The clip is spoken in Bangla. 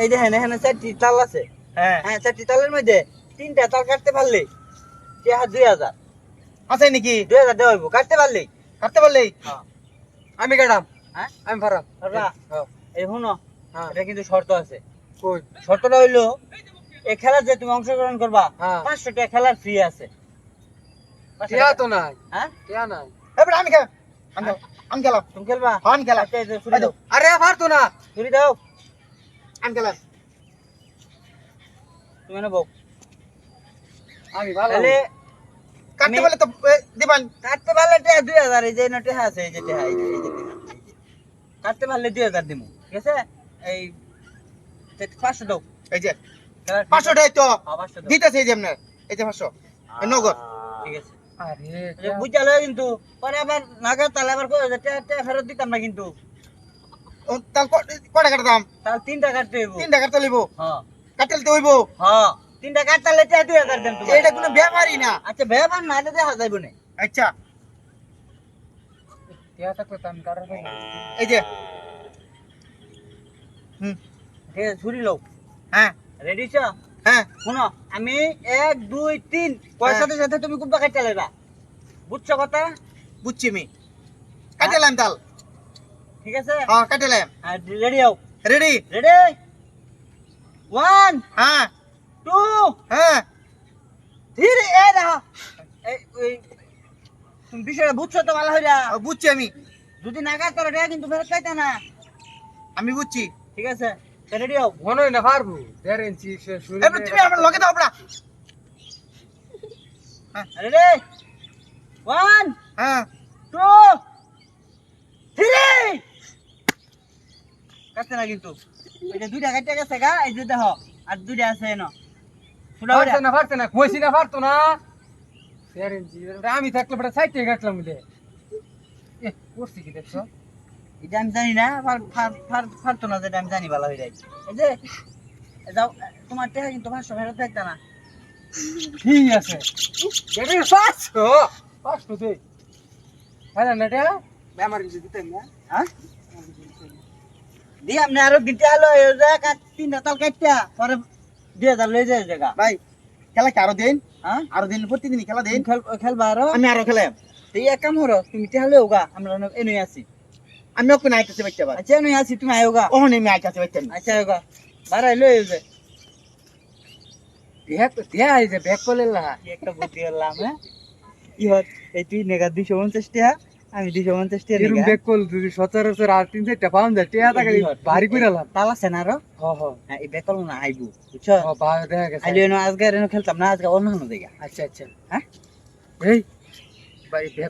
এই দেখেন এখানে চারটি তাল আছে। হ্যাঁ। হ্যাঁ চারটি তালের মধ্যে তিনটা তাল কাটতে পারলে টিয়া দুই হাজার। আছে নাকি? দুই হাজার দেওয়া হইব। কাটতে পারলে? কাটতে পারলেই হ্যাঁ। আমি কাটাম হ্যাঁ? আমি পারবা? হ্যাঁ। এই শুনো হ্যাঁ। এটা কিন্তু শর্ত আছে। শর্তটা হইল এই খেলা যে তুমি অংশগ্রহণ করবা হ্যাঁ। পাঁচশো টাকা খেলার ফ্রি আছে। টিয়া তো নাই। হ্যাঁ? টিয়া নাই। এবার আমি খেলাম আমি খেলাম। তুমি খেলবা? হ্যাঁ, আমি খেলাম। আচ্ছা, আরে পারতো না। ছুরি দাও। আমি খেলাম তুমি নেব। আমি ভালো। তাহলে কাটতে আমি- তো দিবান। কাটতে পারলে টিয়া দুই হাজার এই যে নোটে আছে এই যে টিয়া এই যে এই যে টিয়া, এই যে। কাটতে পারলে দুই হাজার দিমু ঠিক আছে? এই তে- পাঁচশো দাও। এই যে পাঁচশো টাই তো। পাঁচশো দাও। দিতেছে এই যে আপনার এই যে পাঁচশো। নগদ। ঠিক আছে। আরে বুঝতে কিন্তু পরে আবার নাগাদ তাহলে আবার ফেরত দিতাম না কিন্তু। তাহলে কাটা দাম? তাহলে তিনটা কাটতে হইব। তিনটা কাটতে হ্যাঁ কাটতে তো হইব। হ্যাঁ তিনটা কাটতে হলে টিয়া দুই হাজার দেন এটা কোনো ব্যাপারই না। আচ্ছা ব্যাপার না এটা দেখা যাইব না। আচ্ছা। এই যে। হুম। ঠিক আছে ছুরি লও। হ্যাঁ। রেডি হ্যাঁ। শুনো আমি এক দুই তিন। পয়সার সাথে তুমি কোনটা কাটতে লাইবা বুঝছ কথা? বুঝছি আমি। কাটালাম তাল ঠিক আছে? হ্যাঁ কাটালাম রেডি হও। রেডি রেডি ওয়ান হ্যাঁ। টু হ্যাঁ। থ্রি এই দেখো এই তুমি বিষয়টা বুঝছ তো ভালো হইরা? বুঝছি আমি। যদি নাগাদ করো কিন্তু ফেরত পাইতা না। আমি বুঝছি। ঠিক আছে রেডি হও। মনে না পারব। দেড় ইঞ্চি এবার তুমি আমার লগে দাও বড়া। রেডি ওয়ান হ্যাঁ। টু থ্রি কাটছে না কিন্তু। এই যে দুইটা কাটতে গেছে গা এই যে দেখো আর দুইটা আছে এনো। শুনো পারছে না পারছে না কইছি না পারতো না। আমি থাকলে সাইডে কাটলাম এ করছি কি দেখছ? এটা আমি জানি না ফার ফার ফার না যেটা আমি জানি ভালো হয়ে যায়। এই যে যাও তোমার টাকা কিন্তু পাঁচশো ফেরত দেখতা না। ঠিক আছে? পাঁচশো? পাঁচশো দে। হ্যাঁ না এটা? আমার কিছু দিতেন না। হ্যাঁ? দিয়ে আপনি আরও দিতে কাট তিনটা তাল কাটটা পরে দুই হাজার লয়ে যায় জায়গা। ভাই খেলা কি আরও দিন? হ্যাঁ? আরও দিন প্রতিদিনই খেলা দিন? খেলবা আরও? আমি আরও খেলাম। এই এক কাম তুমি তাহলে হোগা আমরা এনুই আছি। আমি ওকে আইতেছে বাচ্চা আচ্ছা এনুই আছি তুমি আয়োগা ওহন আমি আইতেছে বাচ্চা আচ্ছা আয়োগা বাড়াই লই যে ব্যাগ দেয়া এই যে ব্যাগ করলে একটা বুদ্ধি করলাম হ্যাঁ? ইহত এই তুই নেগা দুইশো পঞ্চাশ টাকা আমি দুইশো পঞ্চাশ টাকা এরকম ব্যাগ করলে যদি সচরাচর আর তিন চারটা পাউন যায় টেয়া টাকা ভারী করে লাম তাল আছে না আরও? হ হ। হ্যাঁ এই বেকল না আইবু বুঝছ? দেখা গেছে। আজকে খেলতাম না আজকে অন্য জায়গা। আচ্ছা আচ্ছা। হ্যাঁ? এই ভাই ব্যাগ